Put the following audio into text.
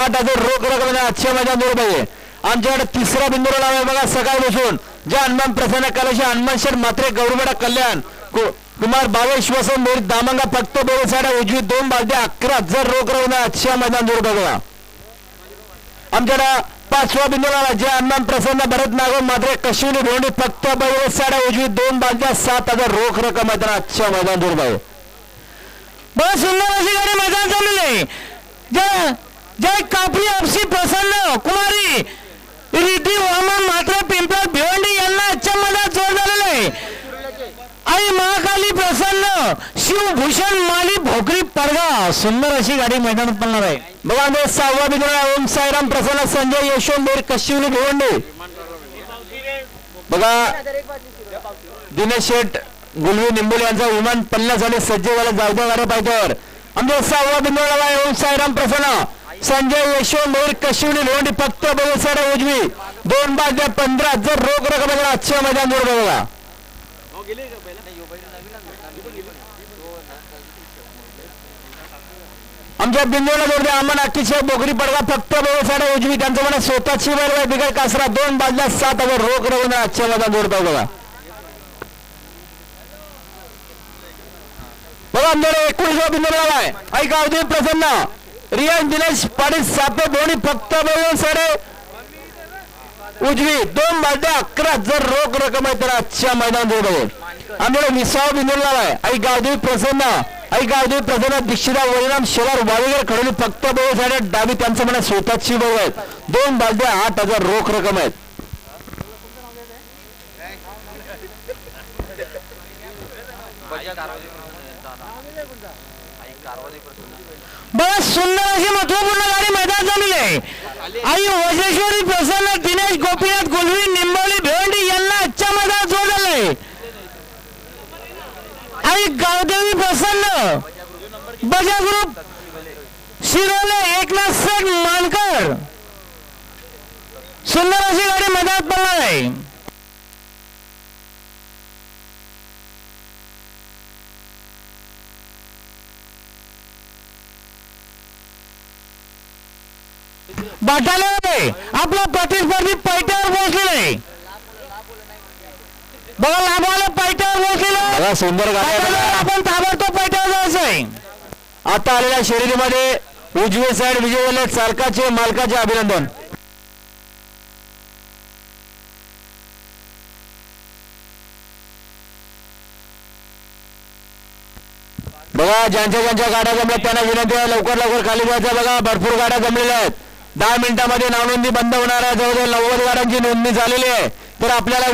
आठ रोख रकम आजच्या मैदान रुपये आमच्याकडे तिसरा बिंदू लावा बघा सकाळी बसून. जे हनुमान प्रसन्न कलाशी हनुमान शेठ मात्रे गौरवडा कल्याण. कुमार बावेश वसंत मोहित दामंगा फक्त दोन साड्या उजवी दोन बालदे अकरा हजार रोख रक्कम आजच्या मैदान रुपये बघा. आमच्याकडे पाचवा बिंदू लावा जे हनुमान प्रसन्न भरत नागो मात्रे कशिवली भोंडी फक्त बैल साड्या उजवी दोन बालद्या सात हजार रोख रकम मैदान आजच्या मैदान रुपये बघा सुंदर अशी गाडी मैदान चालू नाही जय कापी कापरी प्रसन्न कुमारी. रिद्धी वामन मात्र पिंपळ भिवंडी यांना आजच्या मधात जोड झालेला आहे. आई महाकाली प्रसन्न शिवभूषण माली भोकरी परगा. सुंदर अशी गाडी मैदानात पडणार आहे. बघा आमचा सहावा बिंदू ओम साईराम प्रसन्न संजय यशवंत कशिवली भिवंडी. बघा दिनेश शेठ गुलवी निंबोली यांचा विमान पल्ल्यासाठी सज्ज झाला द्या गाड्या पायथ्यावर. आमच्या सहावा ओम साईराम प्रसन्न. संजय यशवंत मोर कशिवली लोंडी फक्त बघा उजवी. दोन बाजल्या पंधरा हजार रोख रक्कम आहे आजच्या मैदान बघा. आमच्या बिंदूला जोडते अमन अख्खीचे बोगरी पडगा फक्त बघा उजवी. त्यांचं म्हणा स्वतःची बरोबर बिघड कासरा. दोन बाजल्या सात हजार रोख रवींद्र आजच्या मैदान जोड बघा. बघा आमच्याकडे एकोणीसवा बिंदू लावा आहे ऐका अवधी प्रसन्न. रियान दिनेश पाटील सापे बोणी फक्त साडे उजवी दोन बाजल्या अकरा जर रोख रक्कम आहे तर आजच्या मैदान जोडतो आमच्याकडे विसावा बिंदू लावा आहे आई गावदेवी प्रसन्न. ऐक गावदेवी प्रसन्न दीक्षिता वरिराम शेलार वावेकर खडोली फक्त बघू साडे डावी त्यांचं म्हणा स्वतःची बघू आहेत दोन बाजल्या आठ हजार रोख रक्कम आहेत. बघा सुंदर अशी महत्त्वपूर्ण गाडी मैदान झालेली आहे. आई वजेश्वरी प्रसन्न दिनेश गोपीनाथ गुलवी निंबवली भिवंडी यांना आजच्या मैदानात जोड आई गावदेवी प्रसन्न. बजा ग्रुप शिरोले एकनाथ सेठ मानकर. सुंदर अशी गाडी मैदानात पडणार आहे. बाटाला आपला प्रतिस्पर्धी पैट्यावर पोहोचलेला आहे. बघा लांबवाला पैट्यावर पोहोचलेला सुंदर. आपण ताबडतोब पैट्यावर जायचं आहे. आता आलेल्या शर्यतीमध्ये उजवे साईड विजय झाले चालकाचे मालकाचे अभिनंदन. बघा ज्यांच्या ज्यांच्या गाड्या जमल्या त्यांना विनंती आहे लवकर लवकर खाली जायचं बघा भरपूर गाड्या जमलेल्या आहेत. दहा मिनिटांमध्ये नावनोंदी बंद होणार आहे. जवळजवळ नव्वद गाड्यांची नोंदणी झालेली आहे. तर आपल्याला